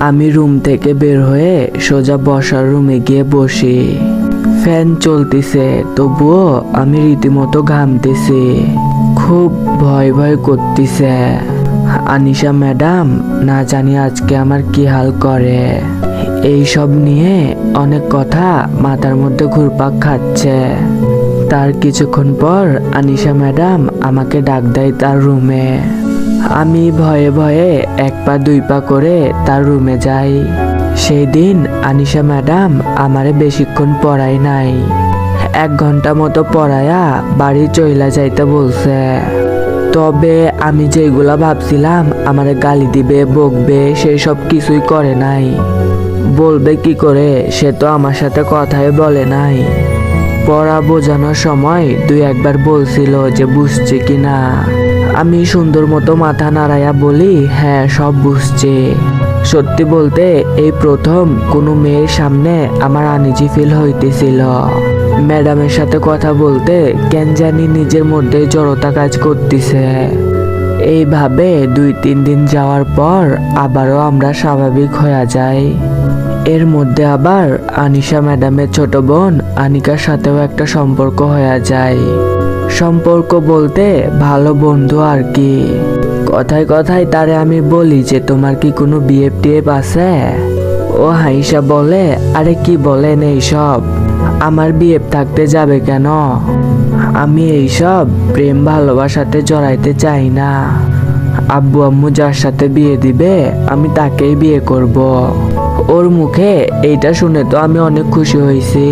আমি রুম থেকে বের হয়ে সোজা বসার রুমে গিয়ে বসি। ফ্যান চলতেছে, তবুও আমি রীতিমতো ঘামতেছি। খুব ভয় ভয় করতেছে। আনিশা ম্যাডাম, না জানি আজকে আমার কি হাল করে। এই সব নিয়ে অনেক কথা মাথার মধ্যে ঘুরপাক খাচ্ছে। তার কিছুক্ষণ পর আনিশা ম্যাডাম আমাকে ডাক দেয় তার রুমে। আমি ভয়ে ভয়ে এক পা দুই পা করে তার রুমে যাই। সেই দিন আনিশা ম্যাডাম আমারে বেশিক্ষণ পড়াই নাই। এক ঘণ্টা মতো পড়ায়া বাড়ি চইলা যাইতে বলছে। তবে আমি যেগুলা ভাবছিলাম আমারে গালি দিবে, বকবে, সেই সব কিছুই করে নাই। বলবে কি করে সে তো আমার সাথে কথাই বলে নাই। পড়া বোঝানোর সময়, দুই একবার বলছিল যে বুঝছে কি না আমি সুন্দর মতো মাথা নাড়াইয়া বলি হ্যাঁ সব বুঝছে। সত্যি বলতে, এই প্রথম কোনো মেয়ের সামনে আমার আনিজি ফিল হইতেছিল। ম্যাডামের সাথে কথা বলতে কেন জানি নিজের মধ্যে জড়তা কাজ করতেছে। এইভাবে দুই তিন দিন যাওয়ার পর আবারও আমরা স্বাভাবিক হয়ে যাই। এর মধ্যে আবার আনিশা ম্যাডামের ছোট বোন আনিকার সাথেও একটা সম্পর্ক হয়ে যায়। সম্পর্ক বলতে ভালো বন্ধু আর কি। কথায় কথায় তারে আমি বলি যে, তোমার কি কোনো বিএফ টিএফ আছে? ও হাইসা বলে, আরে কি বলেন এইসব? আমার বিএফ থাকতে যাবে কেন? আমি এইসব প্রেম ভালোবাসাতে জড়াইতে চাই না। আব্বু আম্মু যার সাথে বিয়ে দিবে, আমি তাকেই বিয়ে করব। ওর মুখে এইটা শুনে তো আমি অনেক খুশি হয়েছি।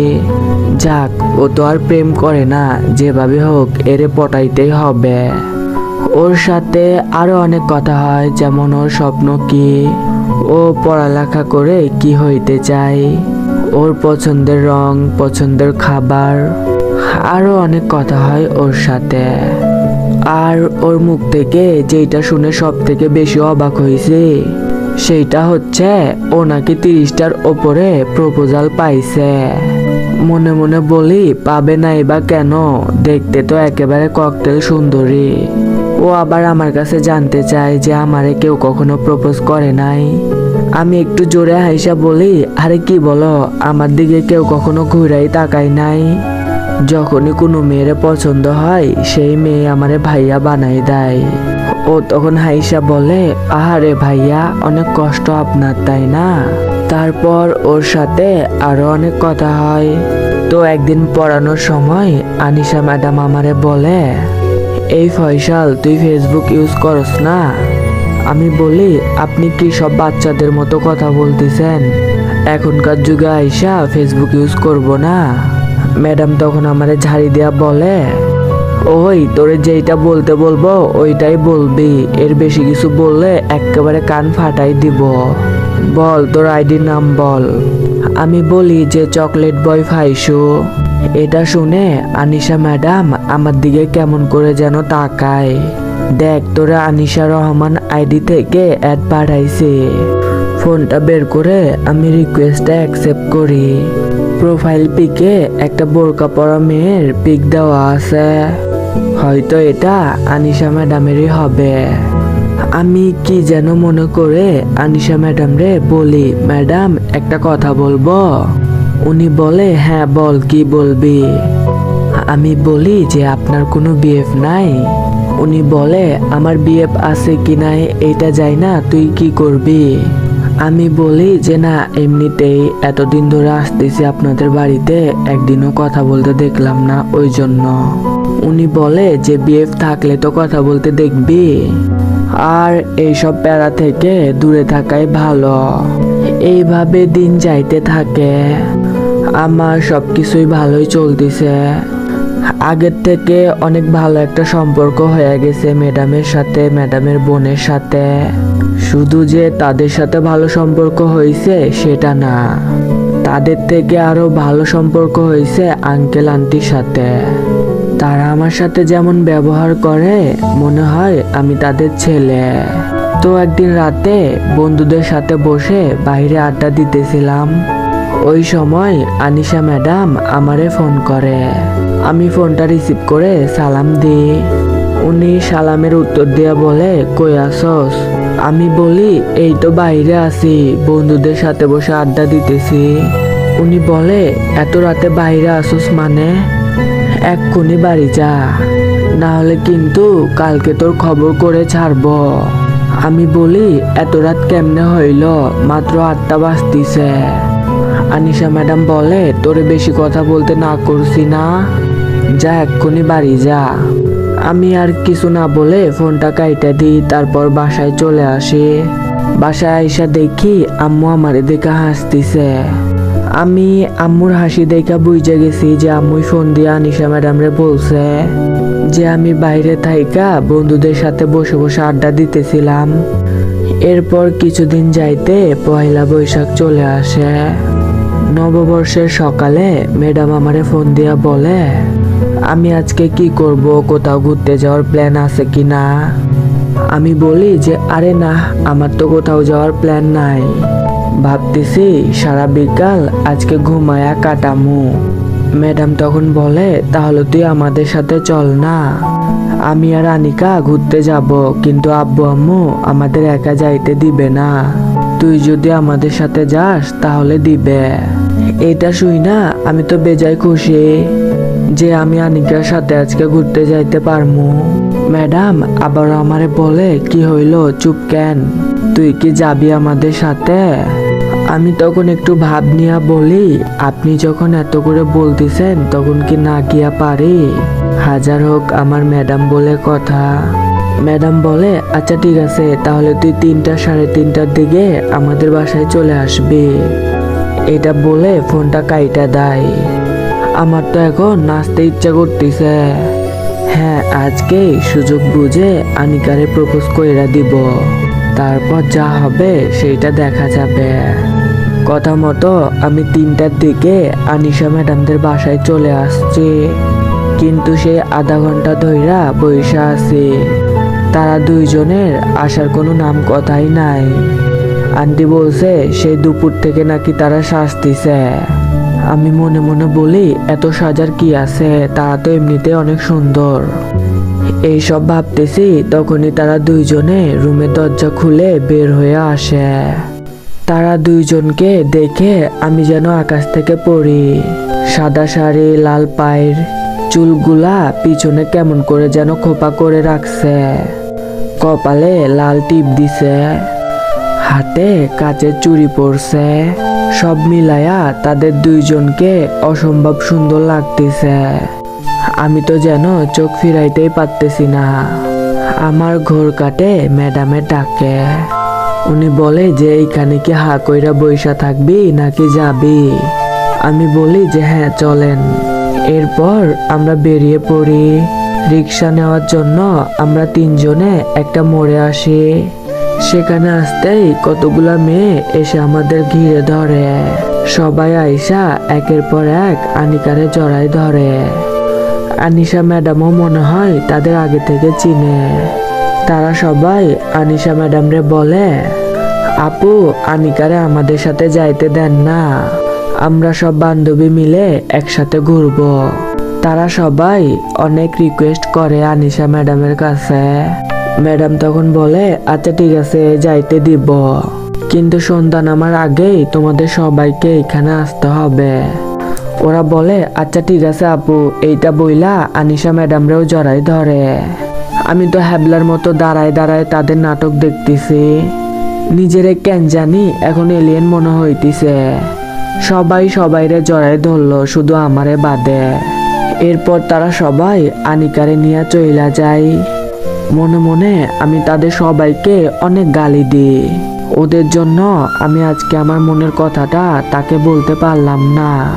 যাক, ও তো আর প্রেম করে না, যেভাবে হোক এরে পটাইতেই হবে। ওর সাথে আরও অনেক কথা হয়, যেমন ওর স্বপ্ন কি, ও পড়ালেখা করে কি হইতে চায়, ওর পছন্দের রং, পছন্দের খাবার, আরও অনেক কথা হয় ওর সাথে। আর ওর মুখ থেকে যেটা শুনে সব থেকে বেশি অবাক হয়েছে সেইটা হচ্ছে, ও নাকি তিরিশটার ওপরে প্রপোজাল পাইছে। মনে মনে বলি, পাবে নাই বা কেন? দেখতে তো একেবারে ককটেল সুন্দরী। ও আবার আমার কাছে জানতে চায় যে আমারে কেউ কখনো প্রপোজ করে নাই। আমি একটু জোরে হাইসা বলি, আরে কি বলো, আমার দিকে কেউ কখনো ঘুরাই তাকায় নাই। যখনই কোনো মেয়ের পছন্দ হয়, সেই মেয়ে আমারে ভাইয়া বানাই দেয়। ও তখন হাইসা বলে, আহারে ভাইয়া, অনেক কষ্ট আপনার, তাই না? তারপর ওর সাথে আরও অনেক কথা হয়। তো একদিন পড়ানোর সময় আনিশা ম্যাডাম আমারে বলে, এই ফয়সাল, তুই ফেসবুক ইউজ করস না? আমি বলি, আপনি কি সব বাচ্চাদের মতো কথা বলতেছেন? এখনকার যুগে আইসা ফেসবুক ইউজ করব না। ম্যাডাম তখন আমারে ঝাড়ি দেয়া বলে ওই, তোরে যেইটা বলতে বলব, ওইটাই বলবি। এর বেশি কিছু বললে একেবারে কান ফাটাই দিব। বল, তোর আইডির নাম বল। আমি বলি যে চকলেট বয় ফাইসু। এটা শুনে আনিশা ম্যাডাম আমার দিকে কেমন করে যেন তাকায়। দেখ, তোরা আনিশা রহমান আইডি থেকে অ্যাড পাঠাইছে। ফোনটা বের করে আমি রিকোয়েস্টটা অ্যাকসেপ্ট করি। প্রোফাইল পিকে একটা বোরকা পরা মেয়ের পিক দেওয়া আছে। হয়তো এটা আনিশা ম্যাডামেরই হবে। আমি কি যেন মনে করে আনিশা ম্যাডাম রে বলি, ম্যাডাম, একটা কথা বলব। উনি বলে হ্যাঁ বল, কি বলবি? আমি বলি যে, আপনার কোনো বিএফ নাই। উনি বলে, আমার বিএফ আছে কি নাই এটা যাই না, তুই কি করবি? আমি বলি যে না, এমনিতেই এতদিন ধরে আসতেছি আপনাদের বাড়িতে, একদিনও কথা বলতে দেখলাম না, ওই জন্য। উনি বলে, যে বিএফ থাকলে তো কথা বলতে দেখবি। আর এইসব প্যারা থেকে দূরে থাকাই ভালো। এইভাবে দিন যাইতে থাকে। আমার সব কিছুই ভালোই চলতেছে। আগের থেকে অনেক ভালো একটা সম্পর্ক হয়ে গেছে ম্যাডামের সাথে, ম্যাডামের বোনের সাথে। শুধু যে তাদের সাথে ভালো সম্পর্ক হয়েছে সেটা না, তাদের থেকে আরও ভালো সম্পর্ক হয়েছে আঙ্কেল আন্টির সাথে। তারা আমার সাথে যেমন ব্যবহার করে, মনে হয় আমি তাদের ছেলে। তো একদিন রাতে বন্ধুদের সাথে বসে বাইরে আড্ডা দিতেছিলাম। ওই সময় আনিশা ম্যাডাম আমারে ফোন করে। আমি ফোনটা রিসিভ করে সালাম দিই। উনি সালামের উত্তর দিয়া বলে, কই আসস আমি বলি, এই তো বাইরে আছি, বন্ধুদের সাথে বসে আড্ডা দিতেছি। উনি বলে, এত রাতে বাইরে আসস মানে? এক্ষুনি বাড়ি যা না হলে কিন্তু কালকে তোর খবর করে ছাড়ব। আমি বলি, এত রাত কেমনে হইল? মাত্র আটটা বাজতিছে। আনিশা ম্যাডাম বলে, তোরে বেশি কথা বলতে না করছি না। যা এক্ষুনি বাড়ি যা। আমি আর কিছু না বলে ফোনটা কাইটা দিই, তারপর বাসায় চলে আসি। বাসায় আইসা দেখি আম্মু আমার দেখে হাসতিছে। আমি আম্মুর হাসি দেখা বুঝে গেছি যে আম্মুই ফোন দিয়ে আনিশা ম্যাডামরে বলছে যে আমি বাইরে থাইকা বন্ধুদের সাথে বসে বসে আড্ডা দিতেছিলাম। এরপর কিছুদিন যাইতে পয়লা বৈশাখ চলে আসে। নববর্ষের সকালে ম্যাডাম আমারে ফোন দিয়া বলে আমি আজকে কি করব, কোথাও ঘুরতে যাওয়ার প্ল্যান আছে কি না আমি বলি যে, আরে না, আমার তো কোথাও যাওয়ার প্ল্যান নাই। ভাবতেছি সারা বিকাল আজকে ঘুমায়া কাটামু। ম্যাডাম তখন বলে, তাহলে তুই আমাদের সাথে চল না। আমি আর আনিকা ঘুরতে যাব, কিন্তু আব্বু আম্মু আমাদের একা যাইতে দিবে না। তুই যদি আমাদের সাথে যাস, তাহলে দিবে। এটা শুই না, আমি তো বেজায় খুশি। যে আমি আনিকার সাথে আজকে ঘুরতে যাইতে পারমু। ম্যাডাম আবার আমারে বলে, কি হইল? চুপ কেন? তুই কি যাবি আমাদের সাথে? আমি তখন একটু ভাব নিয়া বলি, আপনি যখন এত করে বলতেছেন, তখন কি না গিয়া পারি? হাজার হোক আমার ম্যাডাম বলে কথা। ম্যাডাম বলে আচ্ছা ঠিক আছে, তাহলে তুই তিনটা সাড়ে তিনটার দিকে আমাদের বাসায় চলে আসবি। এটা বলে ফোনটা কাইটা দেয়। আমার তো এখন নাচতে ইচ্ছা করতেছে। হ্যাঁ আজকে সুযোগ বুঝে আনিকারে প্রপোজ কইরা দিব। তারপর যা হবে সেইটা দেখা যাবে। কথা মতো আমি তিনটার দিকে আনিশা ম্যাডামদের বাসায় চলে আসছি। কিন্তু সে আধা ঘণ্টা ধইরা বইসা আছে। তারা দুইজনের আসার কোনো নাম কথাই নাই। আন্টি বলছে সেই দুপুর থেকে নাকি তারা শাস্তিছে। আমি মনে মনে বলি, এত সাজার কি আছে? তারা তো এমনিতে অনেক সুন্দর। এইসব ভাবতেছি, তখনই তারা দুইজনে রুমের দরজা খুলে বের হয়ে আসে। তারা দুইজনকে দেখে আমি যেন আকাশ থেকে পড়ি। সাদা শাড়ি, লাল পায়ের চুলগুলা পিছনে কেমন করে যেন খোপা করে রাখছে। কপালে লাল টিপ দিছে। হাতে কাচের চুড়ি পরছে। সব মিলায়া তাদের দুইজনকে অসম্ভব সুন্দর লাগতেছে। আমি তো যেন চোখ ফিরাইতেই পারতেছি না। আমার ঘোর কাটে ম্যাডামে ডাকে। উনি বলে যে, এইখানে কি হা কইরা বইসা থাকবি নাকি যাবি? আমি বলি যে হ্যাঁ চলেন। এরপর আমরা বেরিয়ে পড়ি। রিক্সা নেওয়ার জন্য আমরা তিনজনে একটা মোড়ে আসি। সেখানে আসতেই কতগুলা মেয়ে এসে আমাদের ঘিরে ধরে। সবাই আইসা একের পর এক আনিকারে জড়াই ধরে। আনিশা ম্যাডামও মনে হয় তাদের আগে থেকে চিনে। তারা সবাই আনিশা ম্যাডামরে বলে, আপু, আনিকারে আমাদের সাথে যাইতে দেন না। আমরা সব বান্ধবী মিলে একসাথে ঘুরবো। তারা সবাই অনেক রিকোয়েস্ট করে আনিশা ম্যাডামের কাছে। ম্যাডাম তখন বলে আচ্ছা ঠিক আছে, যাইতে দিব। কিন্তু সন্ধ্যা নামার আগেই তোমাদের সবাইকে এখানে আসতে হবে। ওরা বলে আচ্ছা ঠিক আছে আপু, এইটা বইলা আনিশা ম্যাডামরেও জড়াই ধরে। আমি তো হ্যাবলার মতো দাঁড়ায় দাঁড়ায় তাদের নাটক দেখতেছি। নিজেরে কেন জানি এখন এলিয়েন মনে হইতিছে। সবাই সবাইরে জড়াই ধরলো, শুধু আমারে বাদে। এরপর তারা সবাই আনিকারে নিয়ে চইলা যায়। মনে মনে আমি তাদের সবাইকে অনেক গালি দিই। ওদের জন্য আমি আজকে আমার মনের কথাটা তাকে বলতে পারলাম না।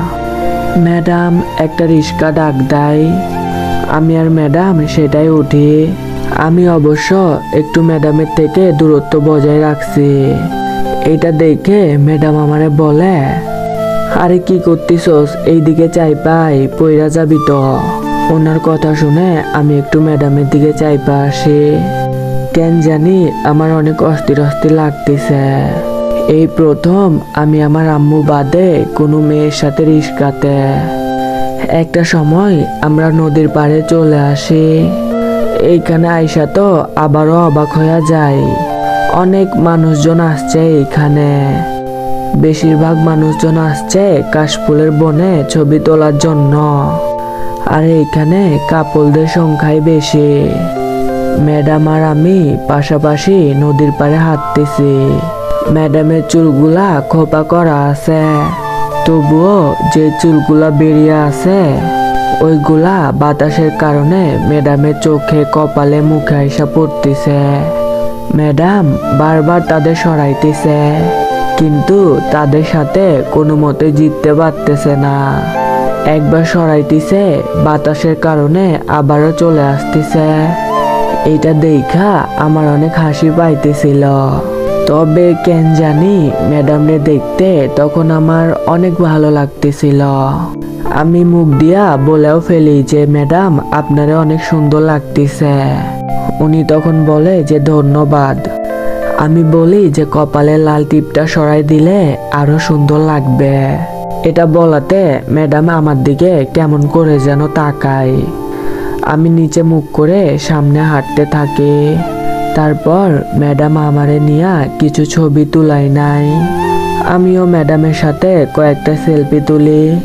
ম্যাডাম একটা রিক্সা ডাক দেয়। আমি আর ম্যাডাম সেটাই উঠি। আমি অবশ্য একটু ম্যাডামের থেকে দূরত্ব বজায় রাখছি। এটা দেখে ম্যাডাম আমারে বলে, আরে কি করতিছস? এইদিকে চাই পাই, পইরা যাবি তো। ওনার কথা শুনে আমি একটু ম্যাডামের দিকে চাইপা আসি। কেন জানি আমার অনেক অস্থির অস্থির লাগতেছে। এই প্রথম আমি আমার আম্মু বাদে কোনো মেয়ের সাথে রিস্কাতে একটা সময় আমরা নদীর পাড়ে চলে আসি। এইখানে আইসা তো আবারও অবাক হয়ে যায় অনেক মানুষজন আসছে এইখানে। বেশিরভাগ মানুষজন আসছে কাশফুলের বনে ছবি তোলার জন্য। আর এইখানে কাপলদের সংখ্যাই বেশি। ম্যাডাম আর আমি পাশাপাশি নদীর পাড়ে হাঁটতেছি। ম্যাডামের চুলগুলা খোপা করা আছে। তবুও যে চুলগুলা বেরিয়ে আছে, ওইগুলা বাতাসের কারণে ম্যাডামের চোখে, কপালে, মুখে আইসা পড়তেছে। ম্যাডাম বারবার তাদের সরাইতেছে, কিন্তু তাদের সাথে কোনো মতে জিততে পারতেছে না। একবার সরাইতেছে, বাতাসের কারণে আবারও চলে আসতেছে। এটা দেখা আমার অনেক হাসি পাইতেছিল। তবে কেন জানি ম্যাডামরে দেখতে তখন আমার অনেক ভালো লাগতেছিল। আমি মুখ দিয়া বলেও ফেলি যে, ম্যাডাম, আপনারে অনেক সুন্দর লাগতেছে। উনি তখন বলে যে, ধন্যবাদ। আমি বলি যে, কপালে লাল টিপটা সরাই দিলে আরও সুন্দর লাগবে। এটা বলাতে ম্যাডাম আমার দিকে কেমন করে যেন তাকায়। আমি নিচে মুখ করে সামনে হাঁটতে থাকি। তারপর ম্যাডাম আমারে নিয়ে কিছু ছবি তুলাই নাই। আমিও ম্যাডামের সাথে কয়েকটা সেলফি তুলি।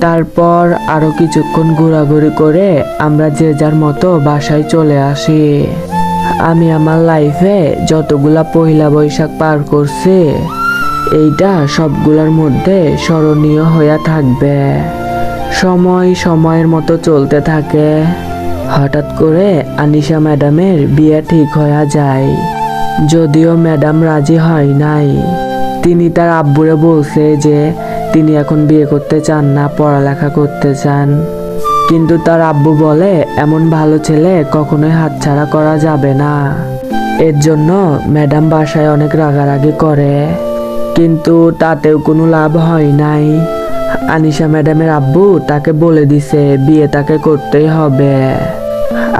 তারপর আরও কিছুক্ষণ ঘোরাঘুরি করে আমরা যে যার মতো বাসায় চলে আসি। আমি আমার লাইফে যতগুলা পহিলা বৈশাখ পার করছি এইটা সবগুলোর মধ্যে স্মরণীয় হইয়া থাকবে। সময় সময়ের মতো চলতে থাকে। হঠাৎ করে আনিশা ম্যাডামের বিয়ে ঠিক হয়ে যায়। যদিও ম্যাডাম রাজি হয় নাই। তিনি তার আব্বুরে বলছে যে, তিনি এখন বিয়ে করতে চান না, পড়ালেখা করতে চান। কিন্তু তার আব্বু বলে, এমন ভালো ছেলে কখনোই হাতছাড়া করা যাবে না। এর জন্য ম্যাডাম বাসায় অনেক রাগারাগি করে। কিন্তু তাতেও কোনো লাভ হয় নাই। আনিশা ম্যাডামের আব্বু তাকে বলে দিছে, বিয়ে তাকে করতেই হবে।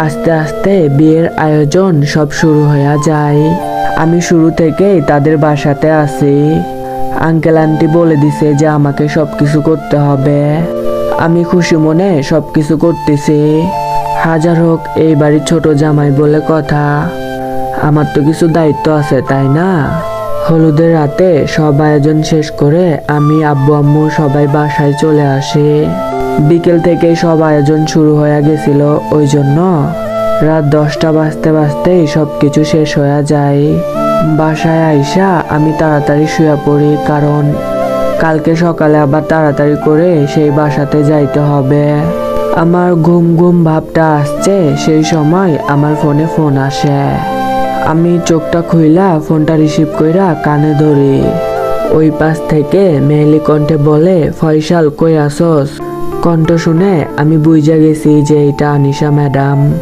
আস্তে আস্তে বিয়ের আয়োজন সব শুরু হয়ে যায়। আমি শুরু থেকেই তাদের বাসাতে আছি। আঙ্কেল আন্টি বলে দিছে যে আমাকে সব কিছু করতে হবে। আমি খুশি মনে সব কিছু করতেছি। হাজার হোক এই বাড়ির ছোট জামাই বলে কথা। আমার তো কিছু দায়িত্ব আছে, তাই না? হলুদের রাতে সব আয়োজন শেষ করে আমি আব্বু আম্মু সবাই বাসায় চলে আসি। বিকেল থেকে সব আয়োজন শুরু হয়ে গেছিল, ওই জন্য রাত দশটা বাজতে বাজতেই সব কিছু শেষ হয়ে যায়। বাসায় আইসা আমি তাড়াতাড়ি শুয়ে পড়ি, কারণ কালকে সকালে আবার তাড়াতাড়ি করে সেই বাসাতে যাইতে হবে। আমার ঘুম ঘুম ভাবটা আসছে, সেই সময় আমার ফোনে ফোন আসে। আমি চোখটা খুইলা ফোনটা রিসিভ কইরা কানে ধরি। ওই পাশ থেকে মেহেলি কণ্ঠে বলে, ফয়সাল, কই আসস? কণ্ঠ শুনে আমি বুঝা গেছি যে এটা আনিশা ম্যাডাম।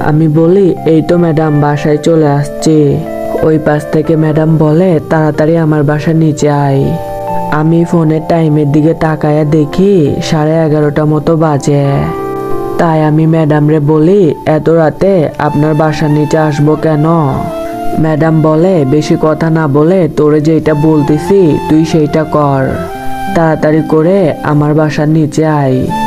আমি বলি, এই তো ম্যাডাম, বাসায় চলে আসছি। ওই পাশ থেকে ম্যাডাম বলে, তাড়াতাড়ি আমার বাসার নিচে আয়। আমি ফোনের টাইমের দিকে তাকায়া দেখি সাড়ে এগারোটা মতো বাজে। তাই আমি ম্যাডাম রে বলি, এত রাতে আপনার বাসার নিচে আসব কেন? ম্যাডাম বলে, বেশি কথা না বলে তোরে যেটা বলতেছি তুই সেইটা কর। তাড়াতাড়ি করে আমার বাসার নিচে আয়।